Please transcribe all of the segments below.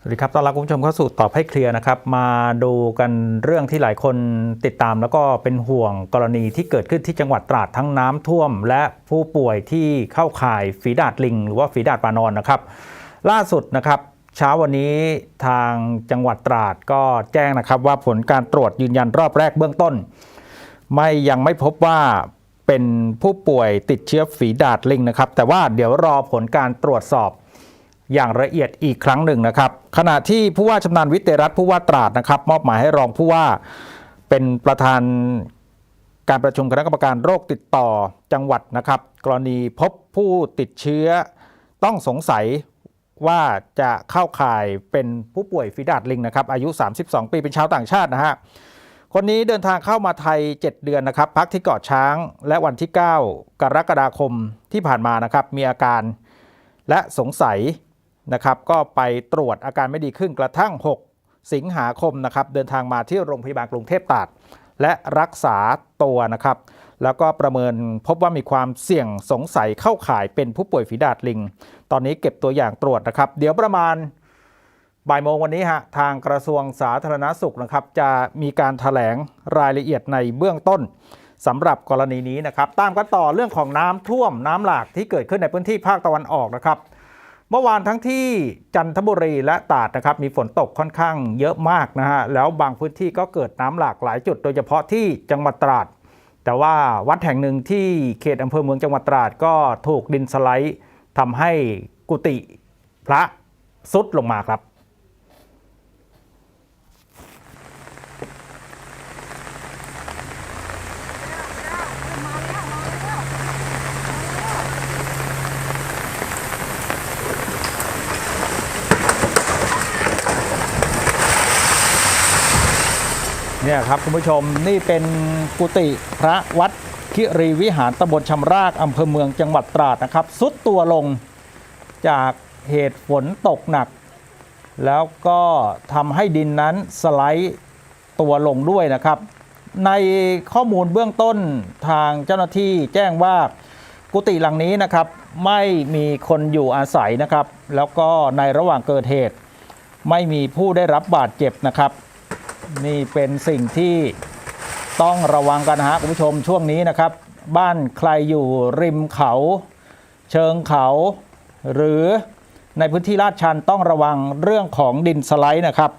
สวัสดีครับ ต้อนรับคุณผู้ชมเข้าสู่ตอบให้เคลียร์นะครับ มาดูกันเรื่องที่หลายคนติดตาม แล้วก็เป็นห่วงกรณีที่เกิดขึ้นที่จังหวัดตราดทั้งน้ำท่วม และผู้ป่วยที่เข้าข่ายฝีดาดลิง หรือว่าฝีดาดปานอนนะครับ ล่าสุดนะครับ เช้าวันนี้ทางจังหวัดตราดก็แจ้งนะครับ ว่าผลการตรวจยืนยันรอบแรกเบื้องต้น ไม่ยังไม่พบว่าเป็นผู้ป่วยติดเชื้อฝีดาดลิงนะครับ แต่ว่าเดี๋ยวรอผลการตรวจสอบ อย่างละเอียดอีกครั้งหนึ่งนะครับ ขณะที่ผู้ว่าชำนาญวิทยรัฐผู้ว่าตราดนะครับ มอบหมายให้รองผู้ว่าเป็นประธานการประชุมคณะกรรมการโรคติดต่อจังหวัดนะครับ กรณีพบผู้ติดเชื้อต้องสงสัยว่าจะเข้าข่ายเป็นผู้ป่วยฝีดาดลิงนะครับอายุ 32 ปีเป็นชาวต่างชาตินะฮะคนนี้เดินทางเข้ามาไทย 7 เดือนนะครับ พักที่เกาะช้างและวันที่ 9 กรกฎาคมที่ผ่านมานะครับ มีอาการและสงสัย นะครับก็ไปตรวจอาการไม่ดีขึ้นกระทั่ง 6 สิงหาคมนะครับเดินทางมาที่โรงพยาบาลกรุงเทพตราดและรักษาตัวนะครับ แล้วก็ประเมินพบว่ามีความเสี่ยงสงสัยเข้าข่ายเป็นผู้ป่วยฝีดาดลิง ตอนนี้เก็บตัวอย่างตรวจนะครับ เดี๋ยวประมาณบ่ายโมงวันนี้ฮะทางกระทรวงสาธารณสุขนะครับ จะมีการถแถลงรายละเอียดในเบื้องต้นสำหรับกรณีนี้นะครับ ตามกันต่อเรื่องของน้ำท่วมน้ำหลากที่เกิดขึ้นในพื้นที่ภาคตะวันออกนะครับ เมื่อวานทั้งที่จันทบุรีและตราดนะครับมีฝนตกค่อนข้างเยอะมากนะฮะแล้วบางพื้นที่ก็เกิดน้ำหลากหลายจุด โดยเฉพาะที่จังหวัดตราด แต่ว่าวัดแห่งหนึ่งที่เขตอำเภอเมืองจังหวัดตราดก็ถูกดินสไลด์ทำให้กุฏิพระสุดลงมาครับ เนี่ยครับคุณผู้ชมนี่เป็นกุฏิพระวัดคิรีวิหารตำบลชำรากอำเภอเมืองจังหวัดตราดนะครับสุดตัวลงจากเหตุฝนตกหนัก แล้วก็ทำให้ดินนั้นสไลด์ตัวลงด้วยนะครับ ในข้อมูลเบื้องต้นทางเจ้าหน้าที่แจ้งว่ากุฏิหลังนี้นะครับไม่มีคนอยู่อาศัยนะครับ แล้วก็ในระหว่างเกิดเหตุ ไม่มีผู้ได้รับบาดเจ็บนะครับ นี่เป็นสิ่งที่ต้องระวังกันนะฮะคุณผู้ชมช่วงนี้นะครับ บ้านใครอยู่ริมเขา เชิงเขา หรือในพื้นที่ลาดชันต้องระวังเรื่องของดินสไลด์นะครับ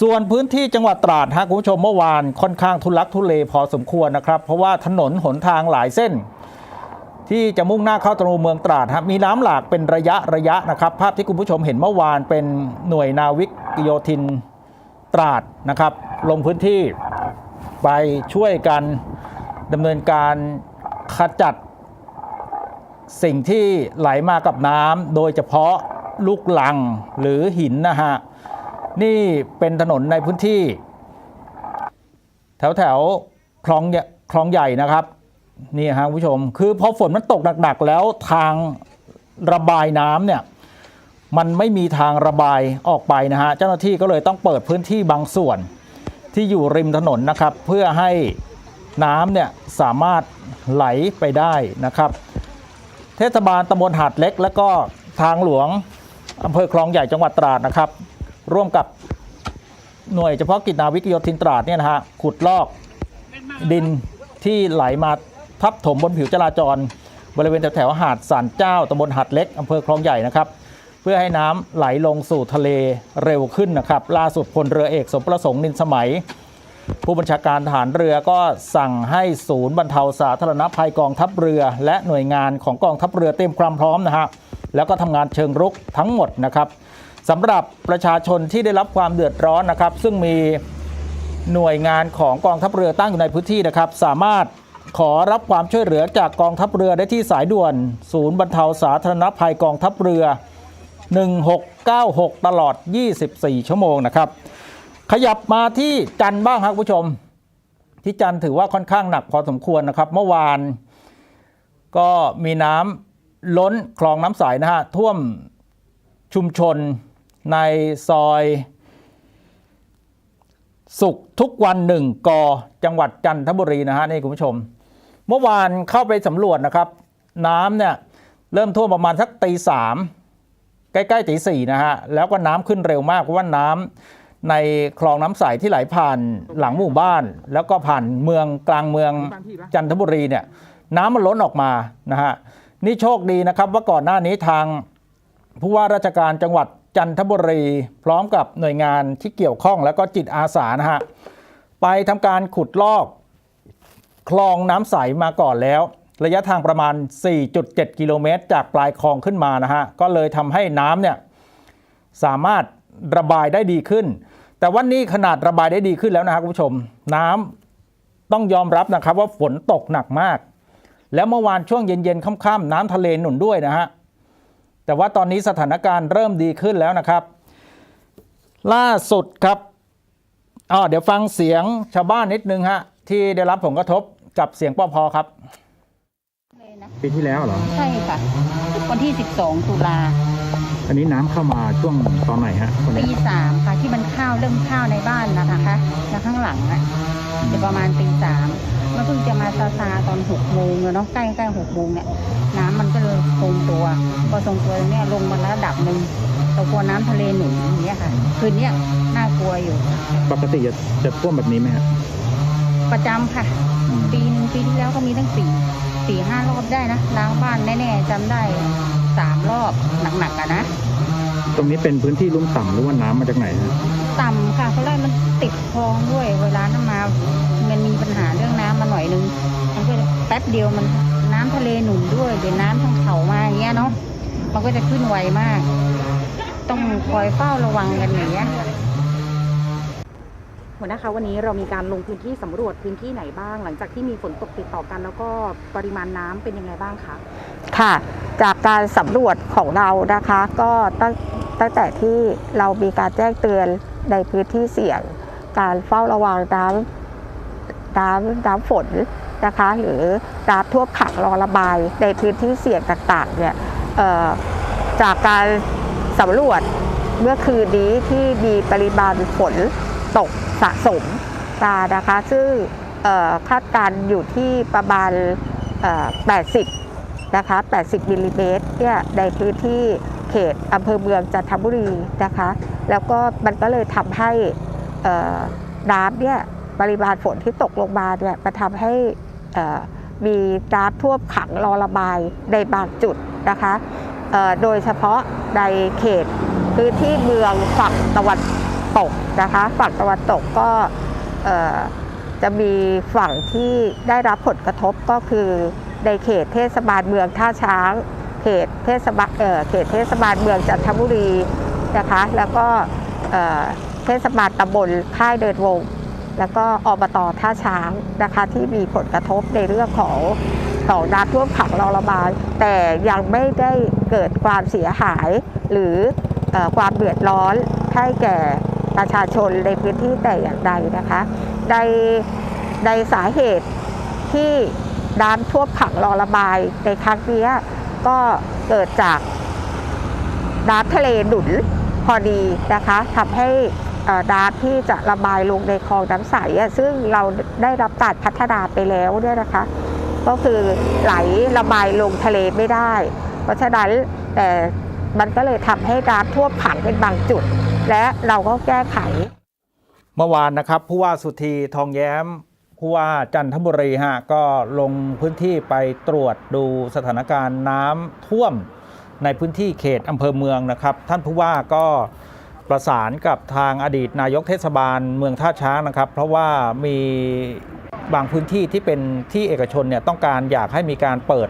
ส่วนพื้นที่จังหวัดตราดฮะคุณผู้ชมเมื่อวานค่อนข้างทุลักทุเลพอสมควรนะครับ เพราะว่าถนนหนทางหลายเส้น ที่จะมุ่งหน้าเข้าตรูเมืองตราดครับมีน้ำหลากเป็นระยะระยะนะครับ ภาพที่คุณผู้ชมเห็นเมื่อวานเป็นหน่วยนาวิกโยธิน ตราดนะครับ ลงพื้นที่ไปช่วยกันดำเนินการขจัดสิ่งที่ไหลมากับน้ำโดยเฉพาะลูกหลังหรือหินนะฮะ นี่เป็นถนนในพื้นที่ แถวแถวคลองคลองใหญ่นะครับ นี่ฮะคุณผู้ชม คือพอฝนมันตกหนักๆแล้วทางระบายน้ำเนี่ย มันไม่มีทางระบายออกไปนะฮะเจ้าหน้าที่ก็เลยต้องเปิดพื้นที่บางส่วนที่อยู่ริมถนนนะครับ เพื่อให้น้ำเนี่ยสามารถไหลไปได้นะครับ เทศบาลตำบลหาดเล็ก และก็ทางหลวงอำเภอคลองใหญ่จังหวัดตราดนะครับ ร่วมกับหน่วยเฉพาะกิจนาวิกโยธินตราดเนี่ยนะฮะขุดลอกดินที่ไหลมาทับถมบนผิวจราจร บริเวณแถวๆหาดสันเจ้าตำบลหาดเล็กอำเภอคลองใหญ่นะครับ เพื่อให้น้ำไหลลงสู่ทะเลเร็วขึ้นนะครับ ล่าสุดพลเรือเอกสมประสงค์นินสมัย ผู้บัญชาการทหารเรือก็สั่งให้ศูนย์บรรเทาสาธารณภัยกองทัพเรือ และหน่วยงานของกองทัพเรือเตรียมความพร้อมนะฮะแล้วก็ทำงานเชิงรุกทั้งหมดนะครับสำหรับประชาชนที่ได้รับความเดือดร้อนนะครับ ซึ่งมีหน่วยงานของกองทัพเรือตั้งอยู่ในพื้นที่นะครับ สามารถขอรับความช่วยเหลือจากกองทัพเรือได้ที่สายด่วน ศูนย์บรรเทาสาธารณภัยกองทัพเรือ 1696 ตลอด 24 ชั่วโมงนะครับ ขยับมาที่จันบ้างครับผู้ชม ที่จันถือว่าค่อนข้างหนักพอสมควรนะครับ เมื่อวานก็มีน้ำล้นคลองน้ำใสนะฮะท่วมชุมชนในซอยสุขทุกวันหนึ่งกอจังหวัดจันทบุรีนะฮะนี่คุณผู้ชม เมื่อวานเข้าไปสำรวจนะครับ น้ำเนี่ยเริ่มท่วมประมาณสักตีสาม ใกล้ๆตีสี่นะฮะแล้วก็น้ำขึ้นเร็วมากเพราะว่าน้ำในคลองน้ำใสที่ไหลผ่านหลังหมู่บ้าน แล้วก็ผ่านเมืองกลางเมืองจันทบุรีเนี่ยน้ำมันล้นออกมานะฮะนี่โชคดีนะครับว่าก่อนหน้านี้ทางผู้ว่าราชการจังหวัดจันทบุรี พร้อมกับหน่วยงานที่เกี่ยวข้องแล้วก็จิตอาสานะฮะไปทำการขุดลอก คลองน้ำใสมาก่อนแล้ว ระยะทางประมาณ 4.7 กิโลเมตร จากปลายคลองขึ้นมานะฮะ ก็เลยทำให้น้ำเนี่ยสามารถระบายได้ดีขึ้น แต่วันนี้ขนาดระบายได้ดีขึ้นแล้วนะครับคุณผู้ชม น้ำต้องยอมรับนะครับว่าฝนตกหนักมาก แล้วเมื่อวานช่วงเย็นๆค่ำๆน้ำทะเลหนุนด้วยนะฮะ แต่ว่าตอนนี้สถานการณ์เริ่มดีขึ้นแล้วนะครับ ล่าสุดครับอ๋อเดี๋ยวฟังเสียงชาวบ้านนิดนึงฮะที่ได้รับผลกระทบกับเสียงปอพอครับ นะปีที่แล้วเหรอ ใช่ค่ะ วันที่ 12 ตุลาอันนี้น้ำเข้ามาช่วงตอนไหนฮะวันตีนี้สามค่ะ ที่มันข้าวเริ่มข้าวในบ้านนะนะคะแล้วข้างหลังอะจะประมาณตีสามมันเพิ่งจะมาซาซาตอนหกโมงอะเนาะใกล้ใกล้หกโมงเนี่ยน้ำมันก็เลยทรงตัวพอทรงตัวเนี่ยลงมาระดับหนึ่งเรากลัวน้ำทะเลหนุนอย่างเงี้ยค่ะ คืนเนี้ยน่ากลัวอยู่ ปกติจะจะท่วมแบบนี้ไหมฮะประจำค่ะ ปีหนึ่งปีที่แล้วก็มีตั้งสี่ สี่ห้ารอบได้นะล้างบ้านแน่ๆจำได้สามรอบหนักๆอะนะ ตรงนี้เป็นพื้นที่ลุ่มต่ำหรือว่าน้ำมาจากไหนฮะต่ำค่ะเพราะแรกมันติดคลองด้วยเวลาน้ำมา มันมีปัญหาเรื่องน้ำมาหน่อยนึงมันก็แป๊บเดียวมันน้ำทะเลหนุนด้วยเดี๋ยวน้ำทางเขามาอย่างเงี้ยเนาะมันก็จะขึ้นไวมาก ต้องคอยเฝ้าระวังกันอย่างเงี้ย หัวหน้าคะวันนี้เรามีการลงพื้นที่สำรวจพื้นที่ไหนบ้าง หลังจากที่มีฝนตกติดต่อกัน แล้วก็ปริมาณน้ำเป็นยังไงบ้างคะค่ะ จากการสำรวจของเรานะคะ ก็ตั้งตั้งแต่ที่เรามีการแจ้งเตือนในพื้นที่เสี่ยง การเฝ้าระวังน้ำน้ำน้ำฝนนะคะ หรือน้ำท่วมขังรอระบายในพื้นที่เสี่ยงต่างๆเนี่ยจากการสำรวจเมื่อคืนนี้ที่มีปริมาณฝนตก สะสมมานะคะ ซึ่งคาดการณ์อยู่ที่ประมาณ 80 นะคะ 80มิลลิเมตรเนี่ยในพื้นที่เขตอำเภอเมืองจันทบุรีนะคะ แล้วก็มันก็เลยทำให้น้ำเนี่ยปริมาณฝนที่ตกลงมาเนี่ยมันทำให้มีน้ำท่วมขังรอระบายในบางจุดนะคะ โดยเฉพาะในเขตพื้นที่เมืองฝั่งตะวัน ตกนะคะ ฝั่งตะวันตกก็จะมีฝั่งที่ได้รับผลกระทบก็คือในเขตเทศบาลเมืองท่าช้าง เขตเทศบาลเเขตเทศบาลเมืองจันทบุรีนะคะ แล้วก็เเทศบาลตำบลค่ายเดินวง แล้วก็อบตท่าช้างนะคะที่มีผลกระทบในเรื่องของของน้ำท่วมขังรอระบาย แต่ยังไม่ได้เกิดความเสียหายหรืออความเดือดร้อนให้แก่ ประชาชนในพื้นที่แต่อย่างใดนะคะในในสาเหตุที่น้ำท่วมขังรอระบายในครั้งนี้ก็เกิดจากน้ำทะเลหนุนพอดีนะคะทำให้อ่อน้ำที่จะระบายลงในคลองน้ำใสซึ่งเราได้รับการพัฒนาไปแล้วเนี่ยนะคะ ก็คือไหลระบายลงทะเลไม่ได้ เพราะฉะนั้นแต่มันก็เลยทำให้น้ำท่วมขังเป็นบางจุด และเราก็แก้ไข เมื่อวานนะครับผู้ว่าสุธีทองแย้มผู้ว่าจันทบุรีฮะก็ลงพื้นที่ไปตรวจดูสถานการณ์น้ำท่วมในพื้นที่เขตอำเภอเมืองนะครับ ท่านผู้ว่าก็ประสานกับทางอดีตนายกเทศบาลเมืองท่าช้างนะครับ เพราะว่ามีบางพื้นที่ที่เป็นที่เอกชนเนี่ยต้องการอยากให้มีการเปิด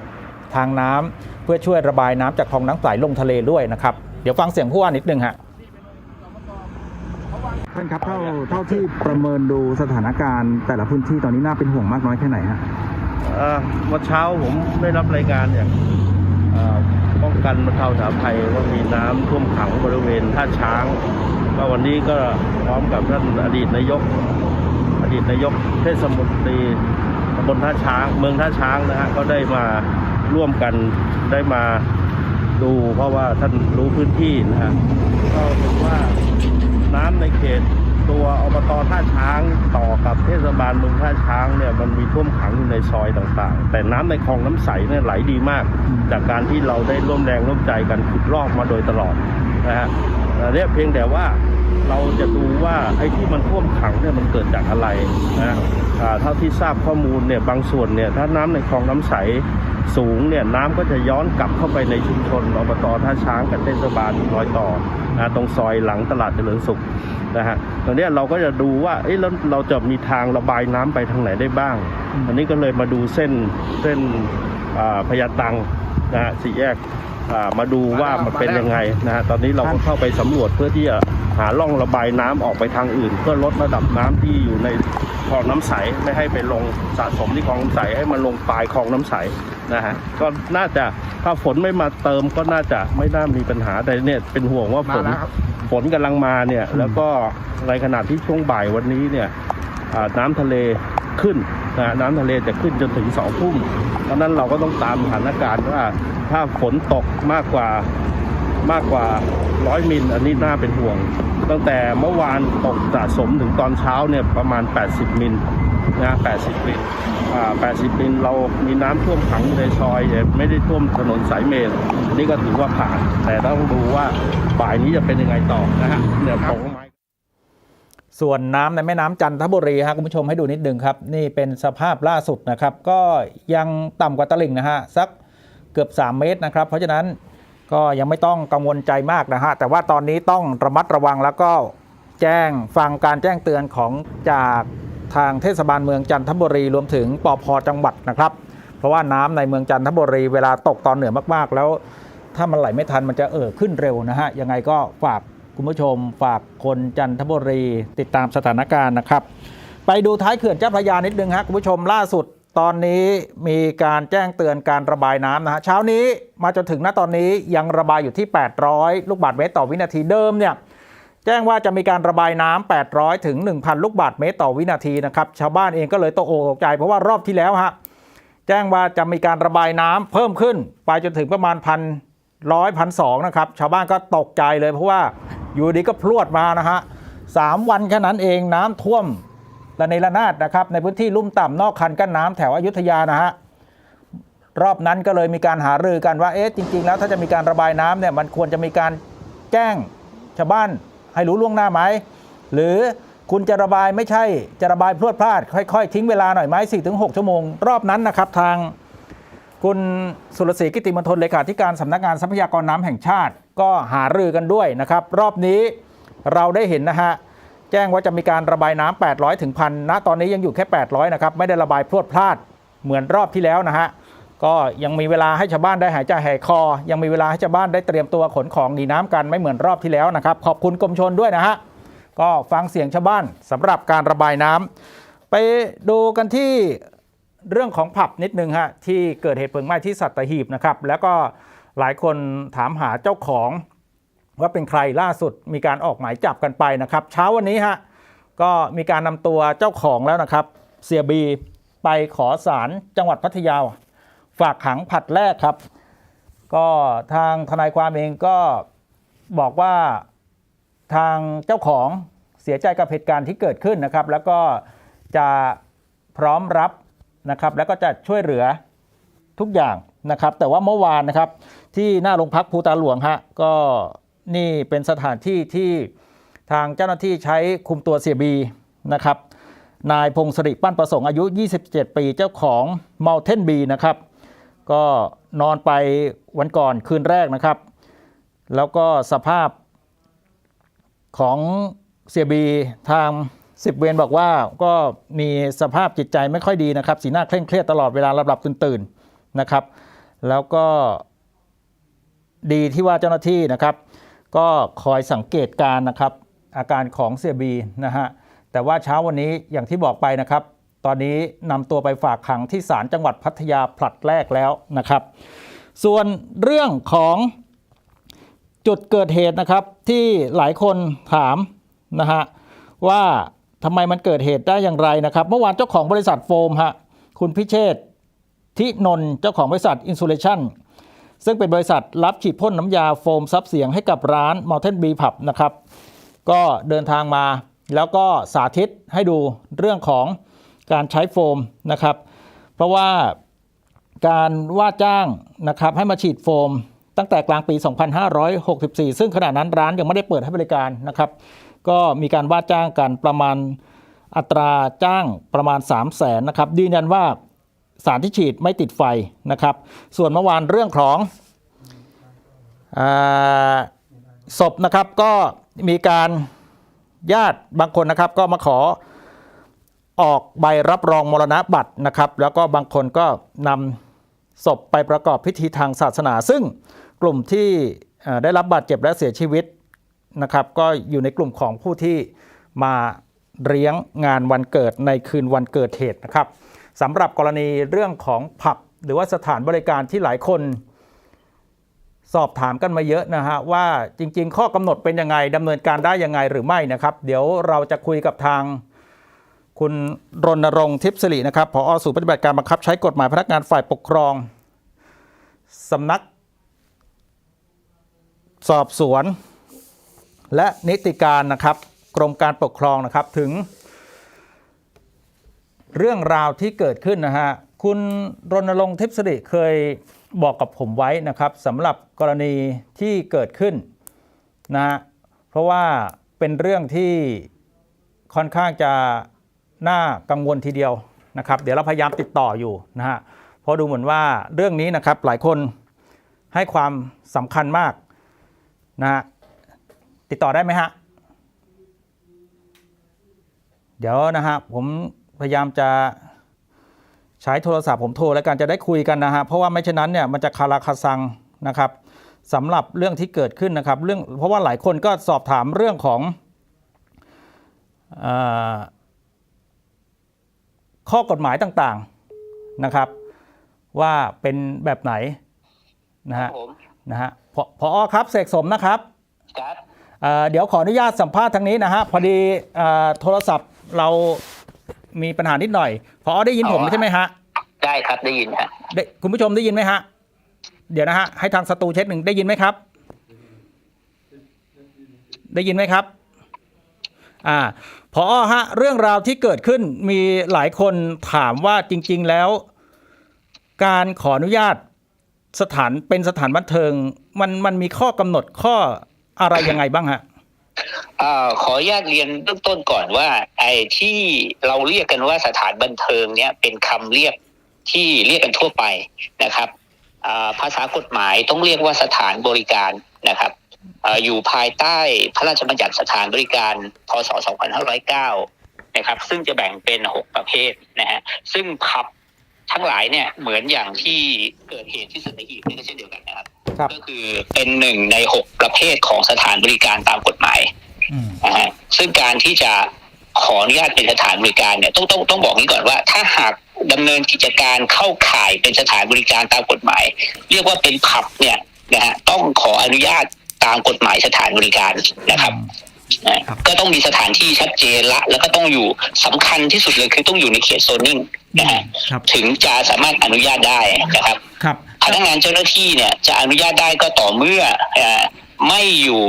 ทางน้ำเพื่อช่วยระบายน้ำจากคลองน้ำใสลงทะเลด้วยนะครับ เดี๋ยวฟังเสียงผู้ว่านิดนึงฮะ ท่านครับเท่าเท่าที่ประเมินดูสถานการณ์แต่ละพื้นที่ตอนนี้น่าเป็นห่วงมากน้อยแค่ไหนฮะเอ่อวันเช้าผมได้รับรายงานอย่างเอ่อป้องกันบรรเทาสาธารณภัยว่ามีน้ำท่วมขังบริเวณท่าช้างก็วันนี้ก็พร้อมกับท่านอดีตนายก อดีตนายกเทศมนตรีตำบลท่าช้าง เมืองท่าช้างนะฮะก็ได้มาร่วมกันได้มาดูเพราะว่าท่านรู้พื้นที่นะฮะก็เห็นว่า น้ำในเขตตัวอบตท่าช้างต่อกับเทศบาลเมืองท่าช้างเนี่ยมันมีท่วมขังอยู่ในซอยต่างๆ แต่น้ำในคลองน้ำใสเนี่ยไหลดีมาก จากการที่เราได้ร่วมแรงร่วมใจกันขุดลอกมาโดยตลอดนะฮะเนี่ยเพียงแต่ว่าเราจะดูว่าไอ้ที่มันท่วมขังเนี่ยมันเกิดจากอะไรนะอ่าเท่าที่ทราบข้อมูลเนี่ยบางส่วนเนี่ยถ้าน้ำในคลองน้ำใสสูงเนี่ยน้ำก็จะย้อนกลับเข้าไปในชุมชนอบตท่าช้างกับเทศบาลรอยต่อ นะตรงซอยหลังตลาดเจริญสุขนะฮะตรงเนี้ยเราก็จะดูว่าเอ้ยแล้วเราจะมีทางระบายน้ำไปทางไหนได้บ้างอันนี้ก็เลยมาดูเส้นเส้นอ่าพญาตัง นะฮะสี่แยกอ่ามาดูว่ามันเป็นยังไงนะฮะตอนนี้เราก็เข้าไปสำรวจเพื่อที่จะหาร่องระบายน้ำออกไปทางอื่น เพื่อลดระดับน้ำที่อยู่ในคลองน้ำใสไม่ให้ไปลงสะสมที่คลองน้ำใสให้มันลงปลายคลองน้ำใสนะฮะก็น่าจะถ้าฝนไม่มาเติมก็น่าจะไม่น่ามีปัญหาแต่เนี่ยเป็นห่วงว่าฝนฝนกำลังมาเนี่ยแล้วก็ในขณะที่ช่วงบ่ายวันนี้เนี่ยอ่าน้ำทะเล ขึ้นนะน้ำทะเลจะขึ้นจนถึงสองทุ่มดังนั้นเราก็ต้องตามสถานการณ์ว่าถ้าฝนตกมากกว่ามากกว่าร้อยมิลอันนี้น่าเป็นห่วง ตั้งแต่เมื่อวานตกสะสมถึงตอนเช้าเนี่ยประมาณ 80 มิลนะ80 มิลอ่า80 มิลเรามีน้ำท่วมขังในซอยไม่ได้ท่วมถนนสายเมนนี่ก็ถือว่าผ่าน แต่ต้องดูว่าบ่ายนี้จะเป็นยังไงต่อนะฮะเดี๋ยวผม ส่วนน้ำในแม่น้ำจันทบุรีฮะคุณผู้ชมให้ดูนิดนึงครับ นี่เป็นสภาพล่าสุดนะครับ ก็ยังต่ำกว่าตลิ่งนะฮะสักเกือบ 3 เมตรนะครับ เพราะฉะนั้นก็ยังไม่ต้องกังวลใจมากนะฮะแต่ว่าตอนนี้ต้องระมัดระวังแล้วก็แจ้งฟังการแจ้งเตือนของจากทางเทศบาลเมืองจันทบุรีรวมถึงปอพจังหวัดนะครับ เพราะว่าน้ำในเมืองจันทบุรีเวลาตกตอนเหนือมากๆ แล้วถ้ามันไหลไม่ทันมันจะเอ่อขึ้นเร็วนะฮะยังไงก็ฝาก คุณผู้ชมฝากคนจันทบุรีติดตามสถานการณ์นะครับ ไปดูท้ายเขื่อนเจ้าพระยานิดนึงฮะคุณผู้ชมล่าสุดตอนนี้มีการแจ้งเตือนการระบายน้ำนะฮะเช้านี้มาจนถึงณตอนนี้ยังระบายอยู่ที่ 800 ลูกบาศก์เมตรต่อวินาทีเดิมเนี่ยแจ้งว่าจะมีการระบายน้ำ800 ถึง 1,000 ลูกบาศก์เมตรต่อวินาทีนะครับชาวบ้านเองก็เลยตกอกตกใจเพราะว่ารอบที่แล้วฮะแจ้งว่าจะมีการระบายน้ำเพิ่มขึ้น ไปจนถึงประมาณพัน ร้อยพันสองนะครับ ชาวบ้านก็ตกใจเลยเพราะว่าอยู่ดีก็พรวดมานะฮะสามวันแค่นั้นเองน้ำท่วมระเนระนาดนะครับ ในพื้นที่ลุ่มต่ำนอกคันกั้นน้ำแถวอยุธยานะฮะรอบนั้นก็เลยมีการหารือกันว่าเอ๊ะจริง ๆ แล้วถ้าจะมีการระบายน้ำเนี่ยมันควรจะมีการแจ้งชาวบ้านให้รู้ล่วงหน้าไหมหรือคุณจะระบายไม่ใช่จะระบายพรวดพลาด ค่อย ๆ ทิ้งเวลาหน่อยไหม4ถึง6ชั่วโมง รอบนั้นนะครับทาง คุณสุรศรีกิติมณฑลเลขาธิการสำนักงานทรัพยากรน้ำแห่งชาติ ก็หารือกันด้วยนะครับ รอบนี้เราได้เห็นนะฮะแจ้งว่าจะมีการระบายน้ำ800 ถึงพันณตอนนี้ยังอยู่แค่ 800 นะครับ ไม่ได้ระบายพรวดพลาดเหมือนรอบที่แล้วนะฮะ ก็ยังมีเวลาให้ชาวบ้านได้หายใจหายคอ ยังมีเวลาให้ชาวบ้านได้เตรียมตัวขนของหนีน้ำกันไม่เหมือนรอบที่แล้วนะครับ ขอบคุณกรมชนด้วยนะฮะ ก็ฟังเสียงชาวบ้านสำหรับการระบายน้ำไปดูกันที่ เรื่องของผับนิดนึงฮะที่เกิดเหตุเพลิงไหม้ที่สัตหีบนะครับ แล้วก็หลายคนถามหาเจ้าของว่าเป็นใครล่าสุดมีการออกหมายจับกันไปนะครับ เช้าวันนี้ฮะก็มีการนำตัวเจ้าของแล้วนะครับ เสียบีไปขอศาลจังหวัดพัทยาฝากขังผัดแรกครับ ก็ทางทนายความเองก็บอกว่าทางเจ้าของเสียใจกับเหตุการณ์ที่เกิดขึ้นนะครับ แล้วก็จะพร้อมรับ นะครับแล้วก็จะช่วยเหลือทุกอย่างนะครับ แต่ว่าเมื่อวานนะครับที่หน้าโรงพักภูตาหลวงฮะก็นี่เป็นสถานที่ที่ทางเจ้าหน้าที่ใช้คุมตัวเสียบีนะครับนายพงศริปั้นประสงค์อายุ 27 ปีเจ้าของ Mountain B นะครับ ก็นอนไปวันก่อนคืนแรกนะครับ แล้วก็สภาพของเสียบีทาง สิบเวรบอกว่าก็มีสภาพจิตใจไม่ค่อยดีนะครับ สีหน้าเคร่งเครียดตลอดเวลาหลับๆตื่นๆนนะครับ แล้วก็ดีที่ว่าเจ้าหน้าที่นะครับ ก็คอยสังเกตการ์นะครับ อาการของเสียบีนะฮะแต่ว่าเช้าวันนี้อย่างที่บอกไปนะครับ ตอนนี้นำตัวไปฝากขังที่ศาลจังหวัดพัทยาผลัดแรกแล้วนะครับ ส่วนเรื่องของจุดเกิดเหตุนะครับที่หลายคนถามนะฮะว่า ทำไมมันเกิดเหตุได้อย่างไรนะครับ เมื่อวานเจ้าของบริษัทโฟมฮะคุณพิเชษทินนเจ้าของบริษัทอินซูเลชันซึ่งเป็นบริษัทรับฉีดพ่นน้ำยาโฟมซับเสียงให้กับร้าน Mountain Bee Pub นะครับ ก็เดินทางมาแล้วก็สาธิตให้ดูเรื่องของการใช้โฟมนะครับ เพราะว่าการว่าจ้างนะครับให้มาฉีดโฟม ตั้งแต่กลางปี 2564 ซึ่งขณะนั้นร้านยังไม่ได้เปิดให้บริการนะครับ ก็มีการว่าจ้างกันประมาณอัตราจ้างประมาณ 3 0 0แสนนะครับยืนยันว่าสารที่ฉีดไม่ติดไฟนะครับ ส่วนเมื่อวานเรื่องของอศพนะครับก็มีการญาติบางคนนะครับก็มาขอออกใบรับรองมรณบัตรนะครับ แล้วก็บางคนก็นำศพไปประกอบพิธีทางศาสนา ซึ่งกลุ่มที่ได้รับบาดเจ็บและเสียชีวิต นะครับก็อยู่ในกลุ่มของผู้ที่มาเลี้ยงงานวันเกิดในคืนวันเกิดเหตุนะครับสำหรับกรณีเรื่องของผับหรือว่าสถานบริการที่หลายคนสอบถามกันมาเยอะนะฮะว่าจริง ๆ ข้อกำหนดเป็นยังไงดำเนินการได้ยังไงหรือไม่นะครับ เดี๋ยวเราจะคุยกับทางคุณรณรงค์ทิพย์สิรินะครับผอศูนย์ปฏิบัติการบังคับใช้กฎหมายพนักงานฝ่ายปกครองสำนัก สอบสวน และนิติการนะครับกรมการปกครองนะครับถึง เรื่องราวที่เกิดขึ้นนะฮะคุณรณรงค์ทิพสิริเคยบอกกับผมไว้นะครับสำหรับกรณีที่เกิดขึ้นนะฮะเพราะว่าเป็นเรื่องที่ค่อนข้างจะน่ากังวลทีเดียวนะครับ เดี๋ยวเราพยายามติดต่ออยู่นะฮะเพราะดูเหมือนว่าเรื่องนี้นะครับหลายคนให้ความสำคัญมากนะฮะ ติดต่อได้ไหมฮะ เดี๋ยวนะฮะผมพยายามจะใช้โทรศัพท์ผมโทรแล้วกันจะได้คุยกันนะฮะเพราะว่าไม่เช่นนั้นเนี่ยมันจะคาราคาซังนะครับสำหรับเรื่องที่เกิดขึ้นนะครับเรื่องเพราะว่าหลายคนก็สอบถามเรื่องของอาข้อกฎหมายต่างๆนะครับ ว่าเป็นแบบไหนนะฮะผมนะฮะพอพอครับเสกสมนะครับครับ เอ่อเดี๋ยวขออนุญาตสัมภาษณ์ทางนี้นะฮะพอดีเอ่อโทรศัพท์เรามีปัญหานิดหน่อยพอได้ยินผมใช่ไหมฮะได้ครับได้ยินฮะได้คุณผู้ชมได้ยินไหมฮะเดี๋ยวนะฮะให้ทางสตูเช็คหนึ่งได้ยินไหมครับ ได้ยินไหมครับอ่าพอฮะเรื่องราวที่เกิดขึ้นมีหลายคนถามว่าจริง ๆ แล้ว การขออนุญาตสถานเป็นสถานบันเทิง มันมันมีข้อกำหนดข้อ อะไรยังไงบ้างฮะอขออนุญาตเรียนเบื้องต้นก่อนว่า ไอ้ที่เราเรียกกันว่าสถานบันเทิงเนี่ยเป็นคำเรียกที่เรียกกันทั่วไปนะครับภาษากฎหมายต้องเรียกว่าสถานบริการนะครับออยู่ภายใต้พระราชบัญญัติสถานบริการ พศ 2509 นะครับ ซึ่งจะแบ่งเป็น 6 ประเภทนะฮะ ซึ่งผับทั้งหลายเนี่ยเหมือนอย่างที่เกิดเหตุที่สัตหีบนี่ก็เช่นเดียวกันนะครับ ครับก็คือเป็นหนึ่งในหกประเภทของสถานบริการตามกฎหมายอืมนะฮะซึ่งการที่จะขออนุญาตเป็นสถานบริการเนี่ยต้องต้องต้องบอกนี้ก่อนว่า ถ้าหากดำเนินกิจการเข้าข่ายเป็นสถานบริการตามกฎหมาย เรียกว่าเป็นผับเนี่ยนะฮะต้องขออนุญาตตามกฎหมายสถานบริการนะครับนะก็ต้องมีสถานที่ชัดเจนละ แล้วก็ต้องอยู่สำคัญที่สุดเลยคือต้องอยู่ในเขตโซนนิ่งนะฮะครับถึงจะสามารถอนุญาตได้นะครับครับพ นักงานเจ้าหน้าที่เนี่ยจะอนุญาตได้ก็ต่อเมื่อเอ่อไม่อยู่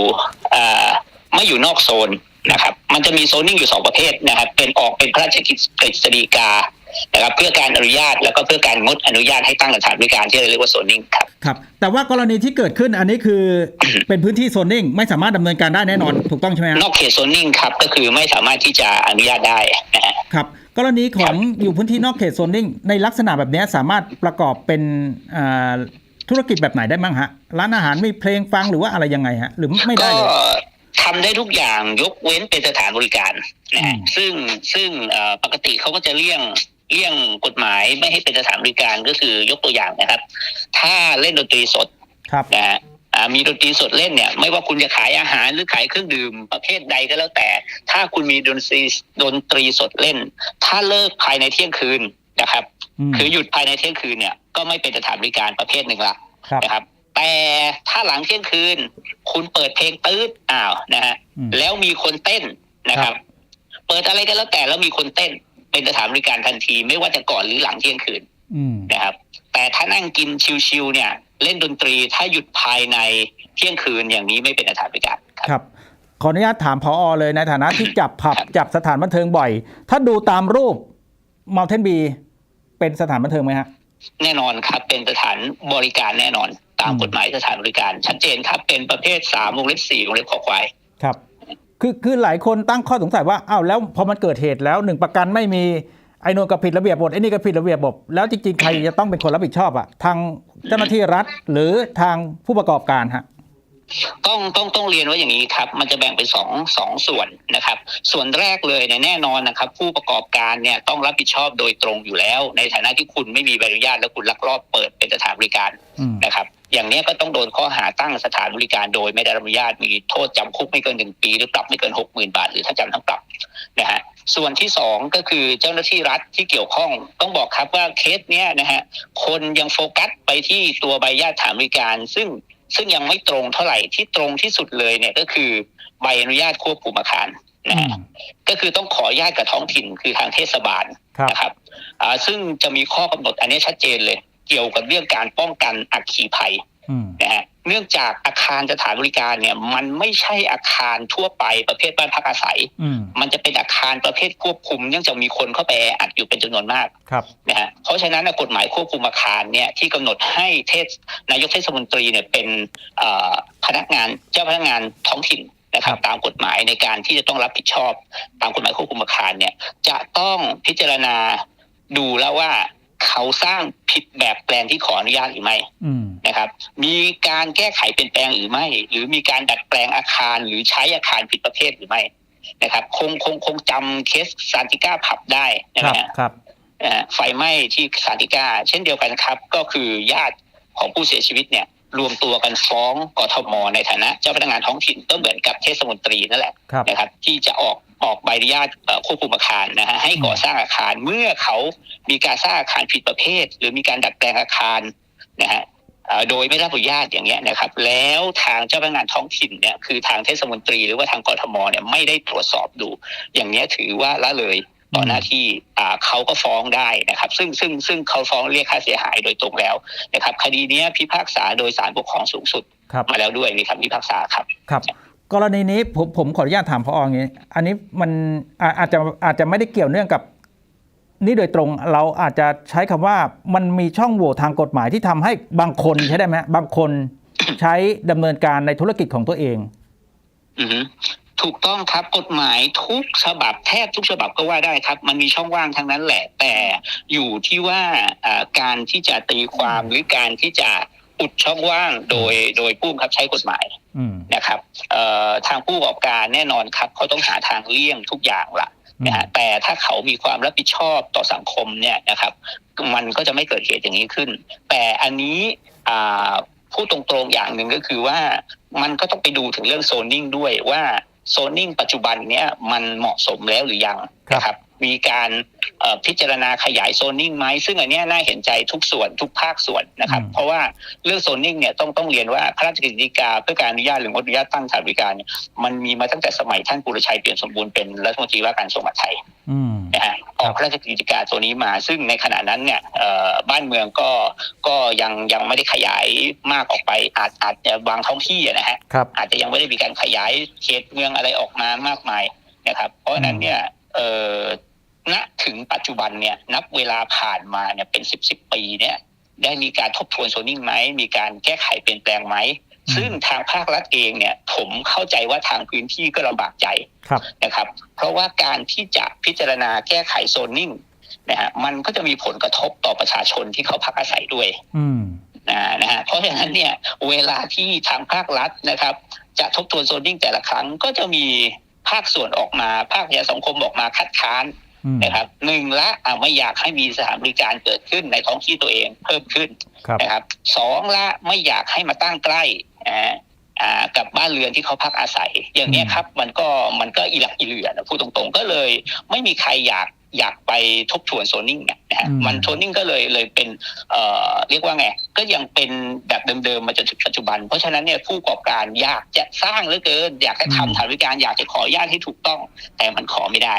เอ่อไม่อยู่นอกโซนนะครับ มันจะมีโซนนิ่งอยู่สองประเภทนะครับ เป็นออกเป็นพระราชกฤษฎีกานะครับเพื่อการอนุญาตแล้วก็เพื่อการงดอนุญาตให้ตั้งสถานบริการที่เราเรียกว่าโซนนิ่งครับครับ แต่ว่ากรณีที่เกิดขึ้นอันนี้คือเป็นพื้นที่โซนนิ่งไม่สามารถดำเนินการได้แน่นอนถูกต้องใช่ไหมฮะนอกเขตโซนนิ่งครับก็คือไม่สามารถที่จะอนุญาตได้นะฮะครับกรณีของอยู่พื้นที่นอกเขตโซนนิ่งในลักษณะแบบนี้สามารถประกอบเป็นอ่าธุรกิจแบบไหนได้บ้างฮะ ร้านอาหารมีเพลงฟังหรือว่าอะไรยังไงฮะ หรือไม่ได้ก็เลยทำได้ทุกอย่างยกเว้นเป็นสถานบริการนะฮะอืมซึ่งซึ่งเอ่อปกติเขาก็จะเลี่ยงเลี่ยงกฎหมายไม่ให้เป็นสถานบริการก็คือยกตัวอย่างนะครับ ถ้าเล่นดนตรีสดครับนะฮะอ่า มีดนตรีสดเล่นเนี่ยไม่ว่าคุณจะขายอาหารหรือขายเครื่องดื่มประเภทใดก็แล้วแต่ ถ้าคุณมีดนตรีดนตรีสดเล่น ถ้าเลิกภายในเที่ยงคืนนะครับอืมคือหยุดภายในเที่ยงคืนเนี่ยก็ไม่เป็นสถานบริการประเภทหนึ่งละครับนะครับ แต่ถ้าหลังเที่ยงคืน คุณเปิดเพลงตืดอ้าวนะฮะอืมแล้วมีคนเต้นนะครับครับ เปิดอะไรก็แล้วแต่แล้วมีคนเต้นเป็นสถานบริการทันที ไม่ว่าจะก่อนหรือหลังเที่ยงคืนอืม นะครับแต่ถ้านั่งกินชิวๆเนี่ย เล่นดนตรีถ้าหยุดภายในเที่ยงคืนอย่างนี้ไม่เป็นสถานบริการครับครับขออนุญาตถามพออเลยในฐานะที่จับผับจับสถานบันเทิงบ่อย ถ้าดูตามรูป Mountain B เป็นสถานบันเทิงไหมฮะแน่นอนครับเป็นสถานบริการแน่นอน ตามอืมกฎหมายสถานบริการ ชัดเจนครับเป็นประเภทสามวงเล็บสี่วงเล็บขอควายครับ คือคือหลายคนตั้งข้อสงสัยว่าอ้าวแล้วพอมันเกิดเหตุแล้วหนึ่งประกันไม่มี ไอ้นนก็ผิดระเบียบบทไอ้นี่ก็ผิดระเบียบบทแล้วจริงๆใครจะต้องเป็นคนรับผิดชอบอะทางเจ้าหน้าที่รัฐหรือทางผู้ประกอบการฮะต้องต้องต้องเรียนว่าอย่างนี้ครับ มันจะแบ่งเป็นสองสองส่วนนะครับ ส่วนแรกเลยเนี่ยแน่นอนนะครับ ผู้ประกอบการเนี่ยต้องรับผิดชอบโดยตรงอยู่แล้ว ในฐานะที่คุณไม่มีใบอนุญาตและคุณลักลอบเปิดเป็นสถานบริการอืมนะครับ อย่างเนี้ยก็ต้องโดนข้อหาตั้งสถานบริการโดยไม่ได้รับอนุญาตมีโทษจำคุกไม่เกินหนึ่งปี หรือปรับไม่เกินหกหมื่นบาท หรือถ้าจำทั้งปรับนะฮะ ส่วนที่สองก็คือเจ้าหน้าที่รัฐที่เกี่ยวข้องต้องบอกครับว่าเคสเนี้ยนะฮะคนยังโฟกัสไปที่ตัวใบอนุญาตฐานบริการ ซึ่งซึ่งยังไม่ตรงเท่าไหร่ที่ตรงที่สุดเลยเนี่ยก็คือใบอนุญาตควบคุมอาคารนะฮะก็คือต้องขออนุญาตกับท้องถิ่นคือทางเทศบาลครับนะครับอ่าซึ่งจะมีข้อกำหนดอันนี้ชัดเจนเลย เกี่ยวกับเรื่องการป้องกันอัคคีภัยอืมนะฮะ เนื่องจากอาคารสถานบริการเนี่ย มันไม่ใช่อาคารทั่วไปประเภทบ้านพักอาศัยอืมมันจะเป็นอาคารประเภทควบคุม เนื่องจากมีคนเข้าไปแออัดอยู่เป็นจำนวนมากครับนะฮะเพราะฉะนั้นน่ะกฎหมายควบคุมอาคารเนี่ยที่กำหนดให้เทศนายกเทศมนตรีเนี่ยเป็นเอ่อพนักงานเจ้าพนักงานท้องถิ่นนะครับครับตามกฎหมายในการที่จะต้องรับผิดชอบ ตามกฎหมายควบคุมอาคารเนี่ยจะต้องพิจารณาดูแล้วว่า เขาสร้างผิดแบบแปลนที่ขออนุญาตหรือไม่อืมนะครับ มีการแก้ไขเปลี่ยนแปลงหรือไม่ หรือมีการดัดแปลงอาคารหรือใช้อาคารผิดประเภทหรือไม่นะครับ คงคงคงจำเคสซานติก้าผับได้ใช่คไหมรับฮะครับนะฮะไฟไหม้ที่สาติกาเช่นเดียวกันครับ ก็คือญาติของผู้เสียชีวิตเนี่ยรวมตัวกันฟ้องกทมในฐานะ เจ้าพนักงานท้องถิ่นก็เหมือนกับเทศมนตรีนั่นแหละครับนะครับ ที่จะออก ออกใบอนุญาตเอ่อควบคุมอาคารนะฮะให้ก่อสร้างอาคารเมื่อเขามีการสร้างอาคารผิดประเภท หรือมีการดัดแปลงอาคารนะฮะเอ่อโดยไม่ได้รับอนุญาตอย่างเงี้ยนะครับ แล้วทางเจ้าพนักงานท้องถิ่นเนี่ยคือทางเทศมนตรีหรือว่าทางกทมเนี่ยไม่ได้ตรวจสอบดู อย่างเนี้ยถือว่าละเลยต่อหน้าที่อ่าเขาก็ฟ้องได้นะครับ ซึ่งซึ่งซึ่งเขาฟ้องเรียกค่าเสียหายโดยตรงแล้วนะครับ คดีเนี้ยพิพากษาโดยศาลปกครองสูงสุดครับมาแล้วด้วยมีคำพิพากษาครับครับ กรณีนี้ผมผมขออนุญาตถามพออย่างนี้ อันนี้มันอาจจะอาจจะไม่ได้เกี่ยวเนื่องกับ นี่โดยตรงเราอาจจะใช้คำว่ามันมีช่องโหว่ทางกฎหมายที่ทำให้บางคนใช่ได้ไหมบางคนใช้ดำเนินการในธุรกิจของตัวเองอืถูกต้องครับกฎหมายทุกฉบับแทบทุกฉบับก็ว่าได้ครับ มันมีช่องว่างทั้งนั้นแหละ แต่อยู่ที่ว่าอ่าการที่จะตีความหรือการที่จะ อุดช่องว่างโดยโดยผู้บังคับใช้กฎหมายอืมนะครับเอ่อทางผู้ประกอบการแน่นอนครับเขาต้องหาทางเลี่ยงทุกอย่างละนะฮะแต่ถ้าเขามีความรับผิดชอบต่อสังคมเนี่ยนะครับ มันก็จะไม่เกิดเหตุอย่างนี้ขึ้น แต่อันนี้อ่าพูดตรงๆอย่างหนึ่งก็คือว่ามันก็ต้องไปดูถึงเรื่องโซนนิ่งด้วยว่าโซนนิ่งปัจจุบันเนี้ยมันเหมาะสมแล้วหรือยังครับนะครับ มีการเอ่อพิจารณาขยายโซนนิ่งไหมซึ่งอันเนี้ยน่าเห็นใจทุกส่วนทุกภาคส่วนนะครับ เพราะว่าเรื่องโซนนิ่งเนี่ยต้องต้องเรียนว่าพระราชกฤษฎีกาเพื่อการอนุญาตหรืองดอนุญาตตั้งสถานบริการเนี่ยมันมีมาตั้งแต่สมัยท่านปุรชัยเปลี่ยนสมบูรณ์เป็นรัฐมนตรีว่าการกระทรวงมหาดไทยอืมนะฮะออกพระราชกฤษฎีกาตัวนี้มา ซึ่งในขณะนั้นเนี่ยเอ่อบ้านเมืองก็ก็ยังยังไม่ได้ขยายมากออกไปอาจอาจจะบางท้องที่อะนะฮะครับอาจจะยังไม่ได้มีการขยายเขตเมืองอะไรออกมามากมายนะครับ เพราะฉะนั้นเนี่ยเอ่อ ณถึงปัจจุบันเนี่ยนับเวลาผ่านมาเนี่ยเป็นสิบสิบปีเนี่ยได้มีการทบทวนโซนนิ่งไหมมีการแก้ไขเปลี่ยนแปลงไหมอืมซึ่งทางภาครัฐเองเนี่ยผมเข้าใจว่าทางพื้นที่ก็ลำบากใจครับนะครับ เพราะว่าการที่จะพิจารณาแก้ไขโซนนิ่งนะฮะมันก็จะมีผลกระทบต่อประชาชนที่เขาพักอาศัยด้วยอืมนะนะฮะเพราะฉะนั้นเนี่ยเวลาที่ทางภาครัฐนะครับ จะทบทวนโซนนิ่งแต่ละครั้งก็จะมีภาคส่วนออกมา ภาคประชาสังคมออกมาคัดค้านอืม นะครับหนึ่งละอะไม่อยากให้มีสถานบริการเกิดขึ้นในท้องที่ตัวเองเพิ่มขึ้นครับนะครับสองละไม่อยากให้มาตั้งใกล้อ่าอ่ากับบ้านเรือนที่เขาพักอาศัย อย่างเนี้ยครับมันก็มันก็อีหลักอีเหลือนะพูดตรงๆ ก็เลย ไม่มีใครอยากอยากไปทบทวนโซนนิ่งเนี่ยนะฮะอืมมันโซนนิ่งก็เลยเลยเป็นเอ่อเรียกว่าไงก็ยังเป็นแบบเดิมๆมาจนถึงปัจจุบัน เพราะฉะนั้นเนี่ยผู้ประกอบการอยากจะสร้างเหลือเกิน อยากจะทำสถานบริการอยากจะขออนุญาตให้ถูกต้อง แต่มันขอไม่ได้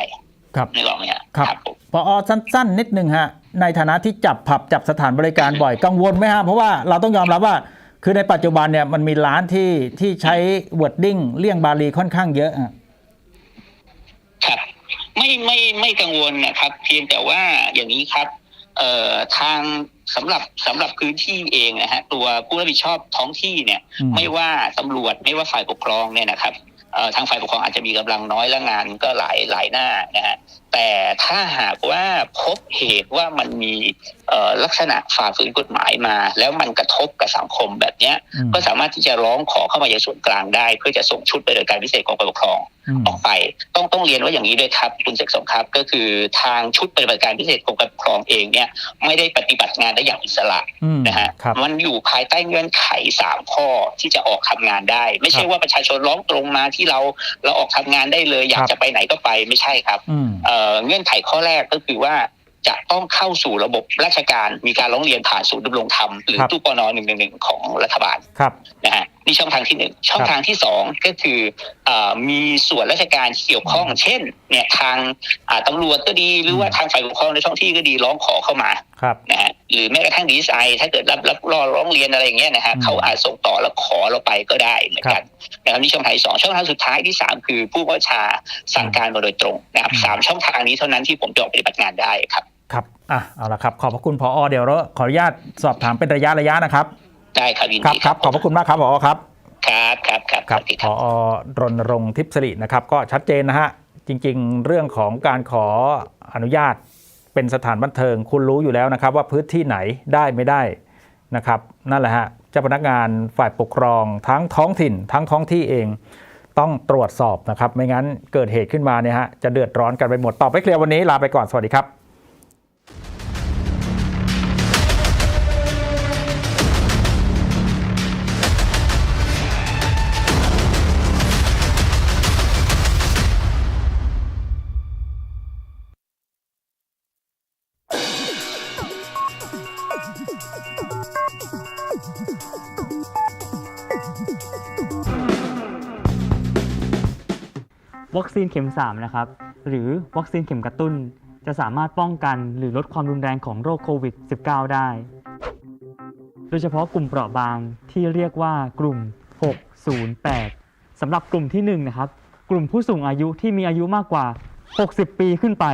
ครับนึกออกไหมฮะครับผมพอสั้น ๆ นิดนึงฮะ ในฐานะที่จับผับจับสถานบริการบ่อยกังวลไหมฮะ เพราะว่าเราต้องยอมรับว่า คือในปัจจุบันเนี่ยมันมีร้านที่ที่ใช้วอร์ดดิ้งเลี่ยงบาลีค่อนข้างเยอะอะครับไม่ไม่ไม่กังวลนะครับ เพียงแต่ว่าอย่างนี้ครับเอ่อทางสำหรับสำหรับพื้นที่เองนะฮะตัวผู้รับผิดชอบท้องที่เนี่ยอืมไม่ว่าตำรวจไม่ว่าฝ่ายปกครองเนี่ยนะครับเอ่อ ทางฝ่ายปกครองอาจจะมีกำลังน้อยและงานก็หลายหลายหน้านะฮะแต่ถ้าหากว่าพบเหตุว่ามันมีเอ่อลักษณะฝ่าฝืนกฎหมายมา แล้วมันกระทบกับสังคมแบบเนี้ยอืมก็สามารถที่จะร้องขอเข้ามายังส่วนกลางได้ เพื่อจะส่งชุดไปโดยการพิเศษของฝ่ายปกครองอืมออกไป ต้องต้องเรียนว่าอย่างนี้ด้วยครับคุณเสกสมครับ ก็คือทางชุดปฏิบัติการพิเศษกรมการปกครองเองเนี่ยไม่ได้ปฏิบัติงานได้อย่างอิสระอืมนะฮะครับมันอยู่ภายใต้เงื่อนไขสามข้อที่จะออกทำงานได้ ไม่ใช่ครับว่าประชาชนร้องตรงมาที่เราเราออกทำงานได้เลย อยาคกรับจะไปไหนก็ไปไม่ใช่ครับอืมเอ่อเงื่อนไขข้อแรกก็คือว่าจะต้องเข้าสู่ระบบราชการมีการร้องเรียนผ่านศูนย์ดำรงธรรมหรือครับตู้ปนหนึ่งหนึ่งหนึ่งของรัฐบาลครับนะฮะ นี่ช่องทางที่หนึ่งช่องครับทางที่สองก็คืออามีส่วนราชการเกี่ยวข้อง เช่น เนี่ยทางอ่าตำรวจก็ดีหรือว่าทางฝ่ายปกครองในท้องที่ก็ดีร้องขอเข้ามาครับนะฮะหรือแม้กระทั่งดีไซน์ถ้าเกิดรับรับรอร้องเรียนอะไรอย่างเงี้ยนะฮะอืมเขาอาจส่งต่อแล้วขอเราไปก็ได้เหมือนกันนะครับนี่ช่องทางที่สองช่องทางสุดท้ายที่สามคือผู้บัญชาสั่งการมาโดยตรงนะครับอืมสามช่องทางนี้เท่านั้นที่ผมจะออกปฏิบัติงานได้ครับครับอะเอาละครับขอบพระคุณพอเดี๋ยวเราขออนุญาตสอบถามเป็นระยะระยะนะครับ ได้ครับยินครับดีครับขอบพระคุณมากครับพอครับครับครับครับครับสวัสดีพอรณรงค์ทิพย์สิรินะครับ ก็ชัดเจนนะฮะจริงๆ เรื่องของการขออนุญาตเป็นสถานบันเทิง คุณรู้อยู่แล้วนะครับ ว่าพื้นที่ไหนได้ไม่ได้นะครับ นั่นแหละฮะเจ้าพนักงานฝ่ายปกครองทั้งท้องถิ่น ทั้งท้องที่เอง ต้องตรวจสอบนะครับ ไม่งั้นเกิดเหตุขึ้นมาเนี่ยฮะจะเดือดร้อนกันไปหมดตอบไปเคลียร์วันนี้ลาไปก่อนสวัสดีครับ เข็ม 3 นะครับ หรือวัคซีนเข็มกระตุ้น จะสามารถป้องกันหรือลดความรุนแรงของโรคโควิด -19 ได้ โดยเฉพาะกลุ่มเปราะบางที่เรียกว่ากลุ่ม 608 สำหรับกลุ่มที่1นะครับ กลุ่มผู้สูงอายุที่มีอายุมากกว่า 60 ปีขึ้นไป